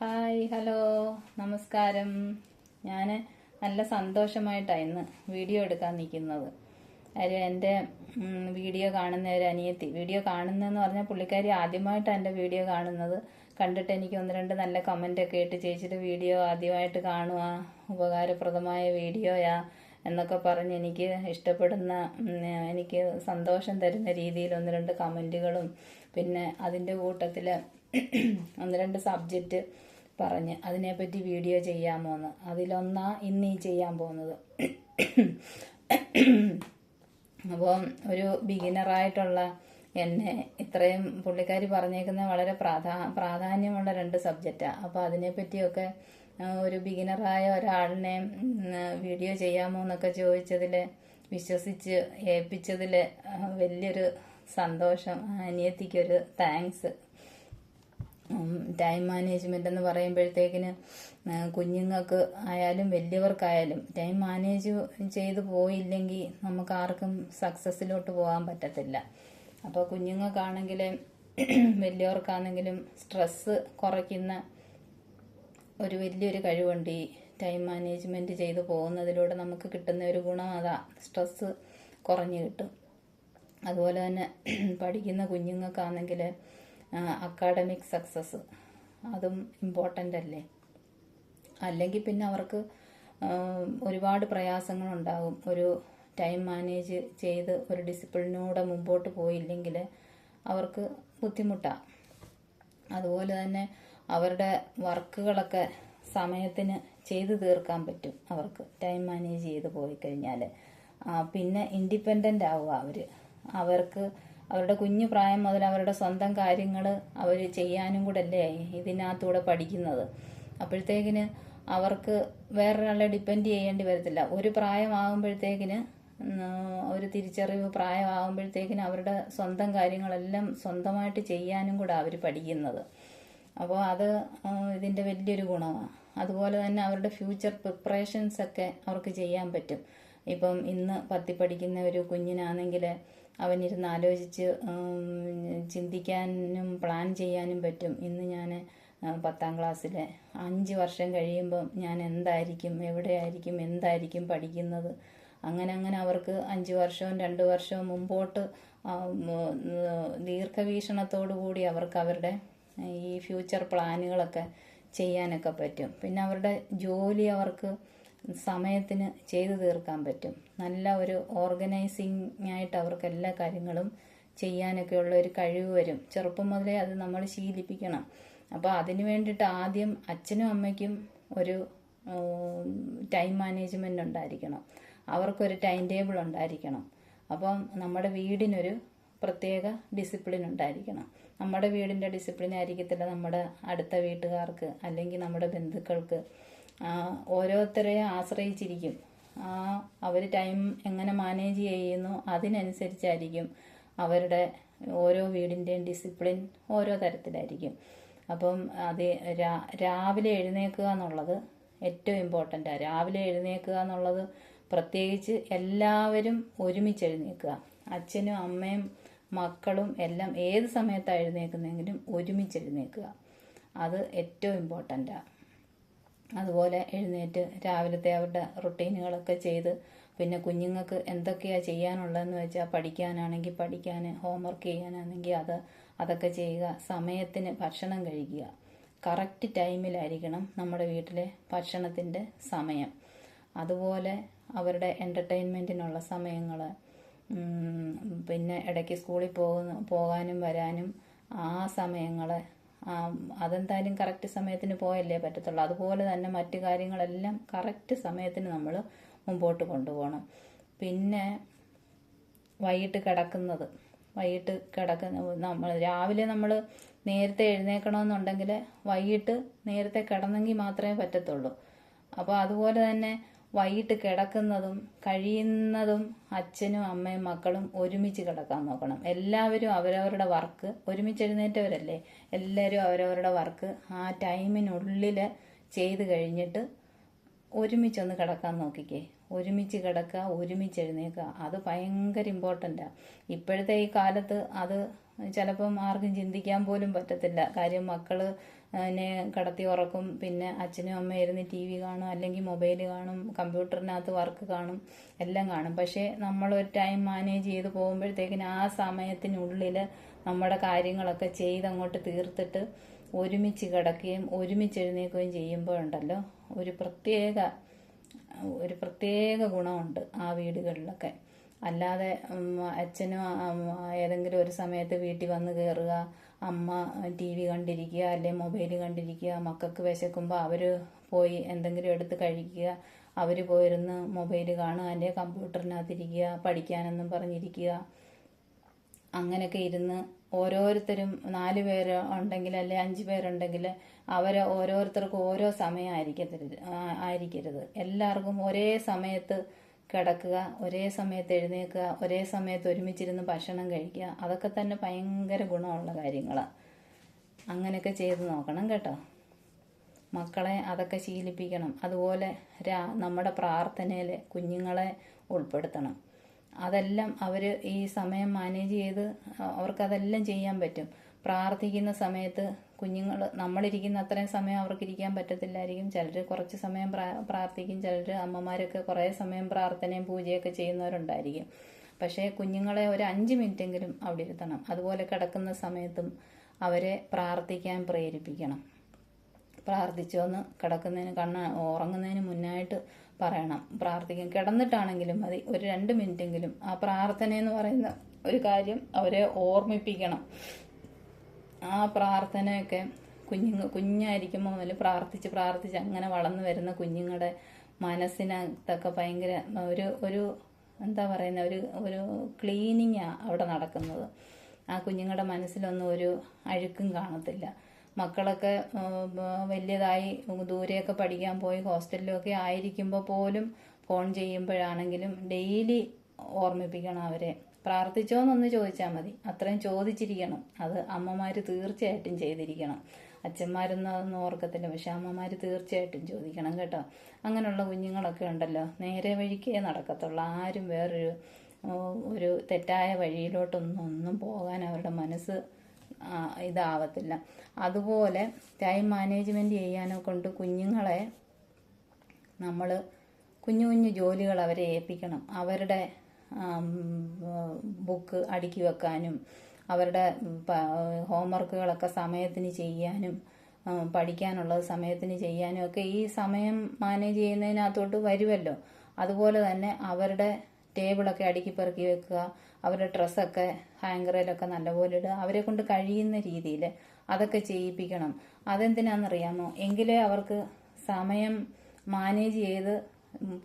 Hi hello. നമസ്കാരം. ഞാൻ നല്ല സന്തോഷമായിട്ടാണ് ഇന്ന് വീഡിയോ എടുക്കാൻ നിൽക്കുന്നത്. കാര്യം എന്റെ വീഡിയോ കാണുന്ന ഒരു അനിയത്തി. വീഡിയോ കാണുന്നതെന്ന് പറഞ്ഞാൽ പുള്ളിക്കാരി ആദ്യമായിട്ടാണ് എന്റെ വീഡിയോ കാണുന്നത്. കണ്ടിട്ട് എനിക്ക് ഒന്ന് രണ്ട് നല്ല കമന്റൊക്കെ ഇട്ട് ചേച്ചിയുടെ വീഡിയോ ആദ്യമായിട്ട് കാണുക. ഉപകാരപ്രദമായ വീഡിയോയാ എന്നൊക്കെ പറഞ്ഞ് എനിക്ക് ഇഷ്ടപ്പെടുന്ന എനിക്ക് സന്തോഷം തരുന്ന രീതിയിൽ ഒന്ന് രണ്ട് കമന്റുകളും പിന്നെ അതിന്റെ കൂട്ടത്തിൽ ഒന്ന് രണ്ട് സബ്ജക്റ്റ് പറഞ്ഞ് അതിനെപ്പറ്റി വീഡിയോ ചെയ്യാമോ എന്ന്. അതിലൊന്നാ ഇന്ന് ഈ ചെയ്യാൻ പോകുന്നത്. അപ്പോൾ ഒരു ബിഗിനറായിട്ടുള്ള എന്നെ ഇത്രയും പുള്ളിക്കാരി പറഞ്ഞേക്കുന്ന വളരെ പ്രാധാ പ്രാധാന്യമുള്ള രണ്ട് സബ്ജക്റ്റാണ് അപ്പോൾ അതിനെപ്പറ്റിയൊക്കെ ഒരു ബിഗിനറായ ഒരാളിനെ വീഡിയോ ചെയ്യാമോ എന്നൊക്കെ ചോദിച്ചതിൽ വിശ്വസിച്ച് ഏൽപ്പിച്ചതിൽ വലിയൊരു സന്തോഷം അനിയത്തിക്കൊരു താങ്ക്സ് ടൈം മാനേജ്മെന്റ് എന്ന് പറയുമ്പോഴത്തേക്കിന് കുഞ്ഞുങ്ങൾക്ക് ആയാലും വലിയവർക്കായാലും ടൈം മാനേജ് ചെയ്ത് പോയില്ലെങ്കിൽ നമുക്ക് ആർക്കും സക്സസ്സിലോട്ട് പോകാൻ പറ്റത്തില്ല. അപ്പോൾ കുഞ്ഞുങ്ങൾക്കാണെങ്കിൽ വലിയവർക്കാണെങ്കിലും സ്ട്രെസ്സ് കുറയ്ക്കുന്ന ഒരു വലിയൊരു കഴിവുണ്ട് ഈ ടൈം മാനേജ്മെന്റ് ചെയ്ത് പോകുന്നതിലൂടെ നമുക്ക് കിട്ടുന്ന ഒരു ഗുണം അതാ സ്ട്രെസ്സ് കുറഞ്ഞു കിട്ടും. അതുപോലെ തന്നെ പഠിക്കുന്ന കുഞ്ഞുങ്ങൾക്കാണെങ്കിൽ അക്കാഡമിക് സക്സസ് അതും ഇമ്പോർട്ടന്റ് അല്ലേ? അല്ലെങ്കിൽ പിന്നെ അവർക്ക് ഒരുപാട് പ്രയാസങ്ങളുണ്ടാകും. ഒരു ടൈം മാനേജ് ചെയ്ത് ഒരു ഡിസിപ്ലിനൂടെ മുമ്പോട്ട് പോയില്ലെങ്കിൽ അവർക്ക് ബുദ്ധിമുട്ടാണ് അതുപോലെ തന്നെ അവരുടെ വർക്കുകളൊക്കെ സമയത്തിന് ചെയ്തു തീർക്കാൻ പറ്റും അവർക്ക്. ടൈം മാനേജ് ചെയ്ത് പോയി കഴിഞ്ഞാൽ പിന്നെ ഇൻഡിപെൻഡന്റ് ആവുക അവർ അവർക്ക് അവരുടെ കുഞ്ഞു പ്രായം മുതൽ അവരുടെ സ്വന്തം കാര്യങ്ങൾ അവർ ചെയ്യാനും കൂടെ അല്ലേ ഇതിനകത്തൂടെ പഠിക്കുന്നത്. അപ്പോഴത്തേക്കിന് അവർക്ക് വേറൊരാളെ ഡിപ്പെൻഡ് ചെയ്യേണ്ടി വരത്തില്ല. ഒരു പ്രായമാകുമ്പോഴത്തേക്കിന് ഒരു തിരിച്ചറിവ് പ്രായമാകുമ്പോഴത്തേക്കിന് അവരുടെ സ്വന്തം കാര്യങ്ങളെല്ലാം സ്വന്തമായിട്ട് ചെയ്യാനും കൂടെ അവർ പഠിക്കുന്നത്. അപ്പോൾ അത് ഇതിന്റെ വലിയൊരു ഗുണമാണ്. അതുപോലെ തന്നെ അവരുടെ ഫ്യൂച്ചർ പ്രിപ്പറേഷൻസ് ഒക്കെ അവർക്ക് ചെയ്യാൻ പറ്റും. ഇപ്പം ഇന്ന് പത്തി പഠിക്കുന്ന ഒരു കുഞ്ഞിനാണെങ്കിൽ അവനിരുന്ന് ആലോചിച്ച് ചിന്തിക്കാനും പ്ലാൻ ചെയ്യാനും പറ്റും. ഇന്ന് ഞാൻ പത്താം ക്ലാസ്സിലെ അഞ്ച് വർഷം കഴിയുമ്പം ഞാൻ എന്തായിരിക്കും എവിടെയായിരിക്കും എന്തായിരിക്കും പഠിക്കുന്നത്? അങ്ങനെ അങ്ങനെ അവർക്ക് അഞ്ച് വർഷവും രണ്ട് വർഷവും മുമ്പോട്ട് കൂടി അവർക്ക് അവരുടെ ഈ ഫ്യൂച്ചർ പ്ലാനുകളൊക്കെ ചെയ്യാനൊക്കെ പറ്റും. പിന്നെ അവരുടെ ജോലി അവർക്ക് സമയത്തിന് ചെയ്തു തീർക്കാൻ പറ്റും. നല്ല ഒരു ഓർഗനൈസിംഗ് ആയിട്ട് അവർക്ക് എല്ലാ കാര്യങ്ങളും ചെയ്യാനൊക്കെ ഉള്ള ഒരു കഴിവ് വരും. ചെറുപ്പം മുതലേ അത് നമ്മൾ ശീലിപ്പിക്കണം. അപ്പോൾ അതിന് വേണ്ടിയിട്ട് ആദ്യം അച്ഛനും അമ്മയ്ക്കും ഒരു ടൈം മാനേജ്മെന്റ് ഉണ്ടായിരിക്കണം. അവർക്കൊരു ടൈം ടേബിൾ ഉണ്ടായിരിക്കണം. അപ്പം നമ്മുടെ വീടിനൊരു പ്രത്യേക ഡിസിപ്ലിൻ ഉണ്ടായിരിക്കണം. നമ്മുടെ വീടിന്റെ ഡിസിപ്ലിൻ ആയിരിക്കത്തില്ല നമ്മുടെ അടുത്ത വീട്ടുകാർക്ക് അല്ലെങ്കിൽ നമ്മുടെ ബന്ധുക്കൾക്ക്. ഓരോരുത്തരെ ആശ്രയിച്ചിരിക്കും. അവർ ടൈം എങ്ങനെ മാനേജ് ചെയ്യുന്നു അതിനനുസരിച്ചായിരിക്കും അവരുടെ ഓരോ വീടിന്റെയും ഡിസിപ്ലിൻ ഓരോ തരത്തിലായിരിക്കും. അപ്പം അത് രാവിലെ എഴുന്നേൽക്കുക എന്നുള്ളത് ഏറ്റവും ഇമ്പോർട്ടന്റാണ് രാവിലെ എഴുന്നേൽക്കുക എന്നുള്ളത് പ്രത്യേകിച്ച് എല്ലാവരും ഒരുമിച്ച് എഴുന്നേൽക്കുക അച്ഛനും അമ്മയും മക്കളും എല്ലാം ഏത് സമയത്താണ് എഴുന്നേൽക്കുന്നെങ്കിലും ഒരുമിച്ച് എഴുന്നേൽക്കുക. അത് ഏറ്റവും ഇമ്പോർട്ടന്റാണ് അതുപോലെ എഴുന്നേറ്റ് രാവിലത്തെ അവരുടെ റൊട്ടീനുകളൊക്കെ ചെയ്ത് പിന്നെ കുഞ്ഞുങ്ങൾക്ക് എന്തൊക്കെയാണ് ചെയ്യാനുള്ളതെന്ന് വെച്ചാൽ പഠിക്കാനാണെങ്കിൽ പഠിക്കാൻ ഹോംവർക്ക് ചെയ്യാനാണെങ്കിൽ അത് അതൊക്കെ ചെയ്യുക സമയത്തിന് ഭക്ഷണം കഴിക്കുക. കറക്റ്റ് ടൈമിലായിരിക്കണം നമ്മുടെ വീട്ടിലെ ഭക്ഷണത്തിന്റെ സമയം. അതുപോലെ അവരുടെ എന്റർടൈൻമെന്റിനുള്ള സമയങ്ങൾ പിന്നെ ഇടയ്ക്ക് സ്കൂളിൽ പോകുന്ന പോകാനും വരാനും ആ സമയങ്ങൾ അതെന്തായാലും കറക്റ്റ് സമയത്തിന് പോയല്ലേ പറ്റത്തുള്ളൂ. അതുപോലെ തന്നെ മറ്റു കാര്യങ്ങളെല്ലാം കറക്റ്റ് സമയത്തിന് നമ്മൾ മുമ്പോട്ട് കൊണ്ടുപോകണം. പിന്നെ വൈകിട്ട് കിടക്കുന്നത്. വൈകിട്ട് കിടക്കുന്ന നമ്മൾ രാവിലെ നമ്മൾ നേരത്തെ എഴുന്നേക്കണമെന്നുണ്ടെങ്കിൽ വൈകിട്ട് നേരത്തെ കിടന്നെങ്കിൽ മാത്രമേ പറ്റത്തുള്ളൂ. അപ്പോൾ അതുപോലെ തന്നെ വൈകിട്ട് കിടക്കുന്നതും കഴിയുന്നതും അച്ഛനും അമ്മയും മക്കളും ഒരുമിച്ച് കിടക്കാൻ നോക്കണം. എല്ലാവരും അവരവരുടെ വർക്ക് ഒരുമിച്ച് എഴുന്നേറ്റവരല്ലേ? എല്ലാവരും അവരവരുടെ വർക്ക് ആ ടൈമിനുള്ളിൽ ചെയ്ത് കഴിഞ്ഞിട്ട് ഒരുമിച്ചൊന്ന് കിടക്കാൻ നോക്കിക്കേ. ഒരുമിച്ച് കിടക്കുക ഒരുമിച്ച് എഴുന്നേക്കുക. അത് ഭയങ്കര ഇമ്പോർട്ടന്റാണ് ഇപ്പോഴത്തെ ഈ കാലത്ത് അത് ചിലപ്പം ആർക്കും ചിന്തിക്കാൻ പോലും പറ്റത്തില്ല. കാര്യം മക്കൾ നെ കിടത്തി ഉറക്കും. പിന്നെ അച്ഛനും അമ്മയും ഇരുന്ന് ടി വി കാണും അല്ലെങ്കിൽ മൊബൈൽ കാണും കമ്പ്യൂട്ടറിനകത്ത് വർക്ക് കാണും എല്ലാം കാണും. പക്ഷേ നമ്മളൊരു ടൈം മാനേജ് ചെയ്ത് പോകുമ്പോഴത്തേക്കിന് ആ സമയത്തിനുള്ളിൽ നമ്മുടെ കാര്യങ്ങളൊക്കെ ചെയ്ത് അങ്ങോട്ട് തീർത്തിട്ട് ഒരുമിച്ച് കിടക്കുകയും ഒരുമിച്ച് എഴുന്നേൽക്കുകയും ചെയ്യുമ്പോഴുണ്ടല്ലോ ഒരു പ്രത്യേക ഒരു പ്രത്യേക ഗുണമുണ്ട് ആ വീടുകളിലൊക്കെ. അല്ലാതെ അച്ഛനും ഏതെങ്കിലും ഒരു സമയത്ത് വീട്ടിൽ വന്ന് കയറുക അമ്മ ടി വി കണ്ടിരിക്കുക അല്ലെങ്കിൽ മൊബൈൽ കണ്ടിരിക്കുക മക്കൾക്ക് വിശക്കുമ്പോൾ അവർ പോയി എന്തെങ്കിലും എടുത്ത് കഴിക്കുക അവർ പോയിരുന്ന് മൊബൈൽ കാണുക അല്ലെങ്കിൽ കമ്പ്യൂട്ടറിനകത്തിരിക്കുക പഠിക്കാനെന്നും പറഞ്ഞിരിക്കുക. അങ്ങനെയൊക്കെ ഇരുന്ന് ഓരോരുത്തരും നാല് പേര് ഉണ്ടെങ്കിൽ അല്ലെ അഞ്ച് പേരുണ്ടെങ്കിൽ അവരെ ഓരോരുത്തർക്കും ഓരോ സമയം ആയിരിക്കരുത് ആയിരിക്കരുത്. എല്ലാവർക്കും ഒരേ സമയത്ത് കിടക്കുക ഒരേ സമയത്ത് എഴുന്നേൽക്കുക ഒരേ സമയത്ത് ഒരുമിച്ചിരുന്ന് ഭക്ഷണം കഴിക്കുക അതൊക്കെ തന്നെ ഭയങ്കര ഗുണമുള്ള കാര്യങ്ങളാണ് അങ്ങനെയൊക്കെ ചെയ്ത് നോക്കണം കേട്ടോ. മക്കളെ അതൊക്കെ ശീലിപ്പിക്കണം. അതുപോലെ രാ നമ്മുടെ പ്രാർത്ഥനയിൽ കുഞ്ഞുങ്ങളെ ഉൾപ്പെടുത്തണം. അതെല്ലാം അവർ ഈ സമയം മാനേജ് ചെയ്ത് അവർക്കതെല്ലാം ചെയ്യാൻ പറ്റും. പ്രാർത്ഥിക്കുന്ന സമയത്ത് കുഞ്ഞുങ്ങൾ നമ്മളിരിക്കുന്ന അത്രയും സമയം അവർക്ക് ഇരിക്കാൻ പറ്റത്തില്ലായിരിക്കും. ചിലർ കുറച്ച് സമയം പ്രാ- പ്രാർത്ഥിക്കും. ചിലർ അമ്മമാരൊക്കെ കുറേ സമയം പ്രാർത്ഥനയും പൂജയൊക്കെ ചെയ്യുന്നവരുണ്ടായിരിക്കും. പക്ഷേ കുഞ്ഞുങ്ങളെ ഒരു അഞ്ച് മിനിറ്റെങ്കിലും അവിടെ ഇരുത്തണം. അതുപോലെ കിടക്കുന്ന സമയത്തും അവരെ പ്രാർത്ഥിക്കാൻ പ്രേരിപ്പിക്കണം. പ്രാർത്ഥിച്ചോന്ന് കിടക്കുന്നതിന് കണ്ണ ഉറങ്ങുന്നതിന് മുന്നായിട്ട് പറയണം. പ്രാർത്ഥിക്കാൻ കിടന്നിട്ടാണെങ്കിലും മതി. ഒരു രണ്ട് മിനിറ്റെങ്കിലും ആ പ്രാർത്ഥന എന്ന് പറയുന്ന ഒരു കാര്യം അവരെ ഓർമ്മിപ്പിക്കണം. ആ പ്രാർത്ഥനയൊക്കെ കുഞ്ഞുങ്ങ കുഞ്ഞായിരിക്കുമ്പോൾ മുതൽ പ്രാർത്ഥിച്ച് പ്രാർത്ഥിച്ച് അങ്ങനെ വളർന്നു വരുന്ന കുഞ്ഞുങ്ങളുടെ മനസ്സിനകത്തൊക്കെ ഭയങ്കര ഒരു ഒരു എന്താ പറയുന്ന ഒരു ഒരു ക്ലീനിങ്ങാണ് അവിടെ നടക്കുന്നത്. ആ കുഞ്ഞുങ്ങളുടെ മനസ്സിലൊന്നും ഒരു അഴുക്കും കാണത്തില്ല. മക്കളൊക്കെ വലിയതായി ദൂരെയൊക്കെ പഠിക്കാൻ പോയി ഹോസ്റ്റലിലൊക്കെ ആയിരിക്കുമ്പോൾ പോലും ഫോൺ ചെയ്യുമ്പോഴാണെങ്കിലും ഡെയിലി ഓർമ്മിപ്പിക്കണം അവരെ. പ്രാർത്ഥിച്ചോന്നൊന്ന് ചോദിച്ചാൽ മതി. അത്രയും ചോദിച്ചിരിക്കണം. അത് അമ്മമാർ തീർച്ചയായിട്ടും ചെയ്തിരിക്കണം. അച്ഛന്മാരൊന്നും അതൊന്നും ഓർക്കത്തില്ല. പക്ഷെ അമ്മമാർ തീർച്ചയായിട്ടും ചോദിക്കണം കേട്ടോ. അങ്ങനെയുള്ള കുഞ്ഞുങ്ങളൊക്കെ ഉണ്ടല്ലോ. നേരെ വഴിക്കേ നടക്കത്തുള്ളൂ. ആരും വേറൊരു ഒരു തെറ്റായ വഴിയിലോട്ടൊന്നും ഒന്നും പോകാൻ അവരുടെ മനസ്സ് ഇതാവത്തില്ല. അതുപോലെ ടൈം മാനേജ്മെന്റ് ചെയ്യാനെ കൊണ്ട് കുഞ്ഞുങ്ങളെ നമ്മൾ കുഞ്ഞു കുഞ്ഞു ജോലികൾ അവരെ ഏൽപ്പിക്കണം. അവരുടെ ബുക്ക് അടുക്കി വെക്കാനും അവരുടെ ഹോംവർക്കുകളൊക്കെ സമയത്തിന് ചെയ്യാനും പഠിക്കാനുള്ളത് സമയത്തിന് ചെയ്യാനും ഒക്കെ ഈ സമയം മാനേജ് ചെയ്യുന്നതിനകത്തോട്ട് വരുമല്ലോ അതുപോലെ തന്നെ അവരുടെ ടേബിളൊക്കെ അടുക്കി പെറുക്കി വെക്കുക അവരുടെ ഡ്രസ്സൊക്കെ ഹാങ്കറിലൊക്കെ നല്ലപോലെ ഇടുക അവരെ കൊണ്ട് കഴിയുന്ന രീതിയിൽ അതൊക്കെ ചെയ്യിപ്പിക്കണം. അതെന്തിനാണെന്നറിയാമോ? എങ്കിലേ അവർക്ക് സമയം മാനേജ് ചെയ്ത്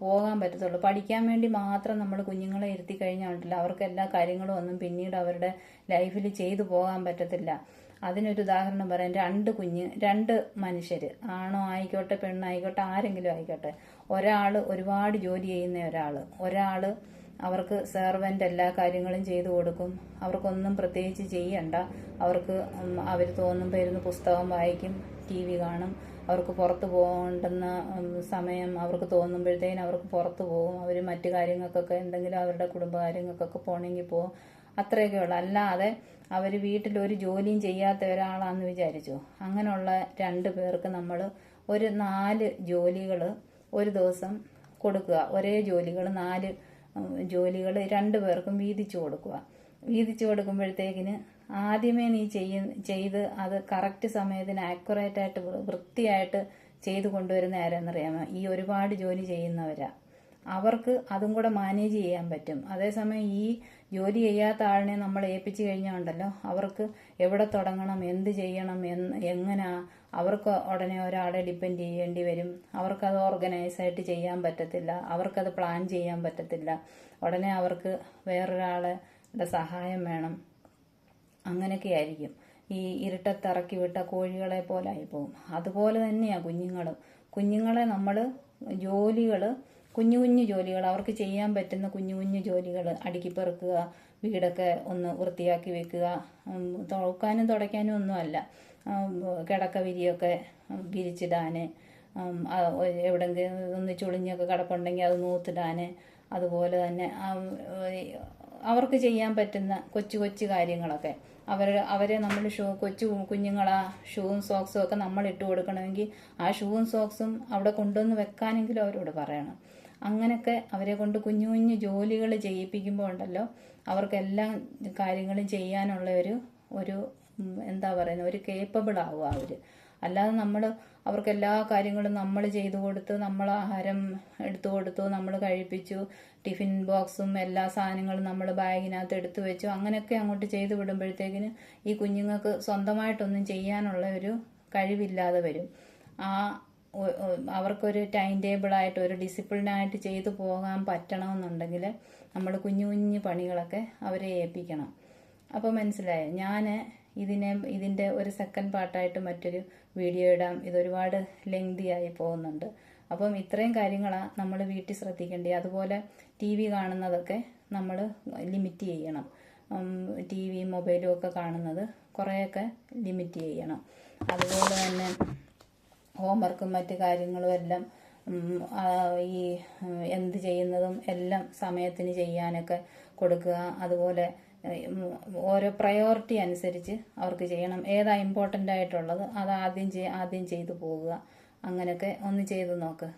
പോകാൻ പറ്റത്തുള്ളൂ. പഠിക്കാൻ വേണ്ടി മാത്രം നമ്മൾ കുഞ്ഞുങ്ങളെ ഇരുത്തി കഴിഞ്ഞാൽ ഉണ്ടല്ലോ. അവർക്ക് എല്ലാ കാര്യങ്ങളും ഒന്നും പിന്നീട് അവരുടെ ലൈഫിൽ ചെയ്തു പോകാൻ പറ്റത്തില്ല. അതിനൊരു ഉദാഹരണം പറയാം. രണ്ട് കുഞ്ഞ് രണ്ട് മനുഷ്യർ ആണോ ആയിക്കോട്ടെ പെണ്ണായിക്കോട്ടെ ആരെങ്കിലും ആയിക്കോട്ടെ. ഒരാൾ ഒരുപാട് ജോലി ചെയ്യുന്ന ഒരാൾ ഒരാൾ അവർക്ക് സെർവന്റ് എല്ലാ കാര്യങ്ങളും ചെയ്തു കൊടുക്കും. അവർക്കൊന്നും പ്രത്യേകിച്ച് ചെയ്യണ്ട. അവർക്ക് അവർ തോന്നുമ്പോൾ ഇരുന്ന് പുസ്തകം വായിക്കും ടി വി കാണും. അവർക്ക് പുറത്ത് പോകേണ്ടുന്ന സമയം അവർക്ക് തോന്നുമ്പോഴത്തേനും അവർക്ക് പുറത്ത് പോകും. അവർ മറ്റു കാര്യങ്ങൾക്കൊക്കെ എന്തെങ്കിലും അവരുടെ കുടുംബകാര്യങ്ങൾക്കൊക്കെ പോകണമെങ്കിൽ പോകും അത്രയൊക്കെ ഉള്ളു. അല്ലാതെ അവർ വീട്ടിൽ ഒരു ജോലിയും ചെയ്യാത്ത ഒരാളാണെന്ന് വിചാരിച്ചു? അങ്ങനെയുള്ള രണ്ട് പേർക്ക് നമ്മൾ ഒരു നാല് ജോലികൾ ഒരു ദിവസം കൊടുക്കുക. ഒരേ ജോലികൾ നാല് ജോലികൾ രണ്ടു പേർക്കും വീതിച്ചു കൊടുക്കുക. വീതിച്ചു കൊടുക്കുമ്പോഴത്തേക്കിന് ആദ്യമേ നീ ചെയ്യ ചെയ്ത് അത് കറക്റ്റ് സമയത്തിന് ആക്യുറേറ്റ് ആയിട്ട് വൃത്തിയായിട്ട് ചെയ്തു കൊണ്ടുവരുന്ന ആരാന്നറിയാമോ? ഈ ഒരുപാട് ജോലി ചെയ്യുന്നവരാ. അവർക്ക് അതും കൂടെ മാനേജ് ചെയ്യാൻ പറ്റും. അതേസമയം ഈ ജോലി ചെയ്യാത്ത ആളിനെ നമ്മൾ ഏൽപ്പിച്ചു കഴിഞ്ഞുണ്ടല്ലോ അവർക്ക് എവിടെ തുടങ്ങണം എന്ത് ചെയ്യണം എന്ന് എങ്ങനെയാ അവർക്ക് ഉടനെ ഒരാളെ ഡിപ്പെൻഡ് ചെയ്യേണ്ടി വരും. അവർക്കത് ഓർഗനൈസായിട്ട് ചെയ്യാൻ പറ്റത്തില്ല അവർക്കത് പ്ലാൻ ചെയ്യാൻ പറ്റത്തില്ല. ഉടനെ അവർക്ക് വേറൊരാളുടെ സഹായം വേണം. അങ്ങനെയൊക്കെ ആയിരിക്കും ഈ ഇരുട്ടത്തിറക്കി വിട്ട കോഴികളെ പോലെ ആയിപ്പോവും അതുപോലെ തന്നെയാണ് കുഞ്ഞുങ്ങളും. കുഞ്ഞുങ്ങളെ നമ്മൾ ജോലികൾ കുഞ്ഞു കുഞ്ഞു ജോലികൾ അവർക്ക് ചെയ്യാൻ പറ്റുന്ന കുഞ്ഞു കുഞ്ഞു ജോലികൾ അടുക്കിപ്പെറുക്കുക വീടൊക്കെ ഒന്ന് വൃത്തിയാക്കി വെക്കുക തുറക്കാനും തുടയ്ക്കാനും ഒന്നുമല്ല കിടക്ക വിരിയൊക്കെ വിരിച്ചിടാൻ എവിടെങ്കിലും ഒന്ന് ചുളിഞ്ഞൊക്കെ കിടപ്പുണ്ടെങ്കിൽ അത് നൂത്തിടാൻ അതുപോലെ തന്നെ അവർക്ക് ചെയ്യാൻ പറ്റുന്ന കൊച്ചു കൊച്ചു കാര്യങ്ങളൊക്കെ. അവർ അവരെ നമ്മൾ ഷൂ കൊച്ചു കുഞ്ഞുങ്ങളാ ഷൂവും സോക്സും ഒക്കെ നമ്മൾ ഇട്ട് കൊടുക്കണമെങ്കിൽ ആ ഷൂവും സോക്സും അവിടെ കൊണ്ടുവന്ന് വെക്കാനെങ്കിലും അവരോട് പറയണം. അങ്ങനെയൊക്കെ അവരെ കൊണ്ട് കുഞ്ഞു കുഞ്ഞു ജോലികൾ ചെയ്യിപ്പിക്കുമ്പോൾ ഉണ്ടല്ലോ അവർക്ക് എല്ലാ കാര്യങ്ങളും ചെയ്യാനുള്ള ഒരു ഒരു എന്താ പറയുന്നത് ഒരു കേപ്പബിൾ ആവുക അവർ അല്ലാതെ നമ്മൾ അവർക്ക് എല്ലാ കാര്യങ്ങളും നമ്മൾ ചെയ്തു കൊടുത്ത് നമ്മൾ ആഹാരം എടുത്തു കൊടുത്തു നമ്മൾ കഴിപ്പിച്ചു ടിഫിൻ ബോക്സും എല്ലാ സാധനങ്ങളും നമ്മൾ ബാഗിനകത്ത് എടുത്തു വെച്ചു. അങ്ങനെയൊക്കെ അങ്ങോട്ട് ചെയ്തു വിടുമ്പോഴത്തേക്കിന് ഈ കുഞ്ഞുങ്ങൾക്ക് സ്വന്തമായിട്ടൊന്നും ചെയ്യാനുള്ള ഒരു കഴിവില്ലാതെ വരും. ആ അവർക്കൊരു ടൈം ടേബിളായിട്ട് ഒരു ഡിസിപ്ലിനായിട്ട് ചെയ്തു പോകാൻ പറ്റണമെന്നുണ്ടെങ്കിൽ നമ്മൾ കുഞ്ഞു കുഞ്ഞു പണികളൊക്കെ അവരെ ഏൽപ്പിക്കണം. അപ്പോൾ മനസ്സിലായി? ഞാൻ ഇതിനെ ഇതിന്റെ ഒരു സെക്കൻഡ് പാർട്ടായിട്ട് മറ്റൊരു വീഡിയോ ഇടാം. ഇതൊരുപാട് ആയി പോകുന്നുണ്ട്. അപ്പം ഇത്രയും കാര്യങ്ങളാണ് നമ്മൾ വീട്ടിൽ ശ്രദ്ധിക്കേണ്ടത്. അതുപോലെ ടി വി കാണുന്നതൊക്കെ നമ്മൾ ലിമിറ്റ് ചെയ്യണം. ടി വി മൊബൈലും ഒക്കെ കാണുന്നത് കുറേയൊക്കെ ലിമിറ്റ് ചെയ്യണം. അതുപോലെ തന്നെ ഹോംവർക്കും മറ്റു കാര്യങ്ങളും എല്ലാം ഈ എന്ത് ചെയ്യുന്നതും എല്ലാം സമയത്തിന് ചെയ്യാനൊക്കെ കൊടുക്കുക. അതുപോലെ ഓരോ പ്രയോറിറ്റി അനുസരിച്ച് അവർക്ക് ചെയ്യണം. ഏതാ ഇമ്പോർട്ടന്റ് ആയിട്ടുള്ളത് അത് ആദ്യം ചെയ് ആദ്യം ചെയ്തു പോവുക. അങ്ങനെയൊക്കെ ഒന്ന് ചെയ്തു നോക്ക്.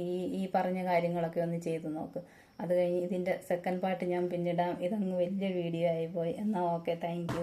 ഈ ഈ പറഞ്ഞ കാര്യങ്ങളൊക്കെ ഒന്ന് ചെയ്തു നോക്ക്. അത് കഴിഞ്ഞ് ഇതിന്റെ സെക്കൻഡ് പാർട്ട് ഞാൻ പിന്നിടാം. ഇതങ്ങ് വലിയ വീഡിയോ ആയിപ്പോയി പോയി. എന്നാൽ ഓക്കെ താങ്ക്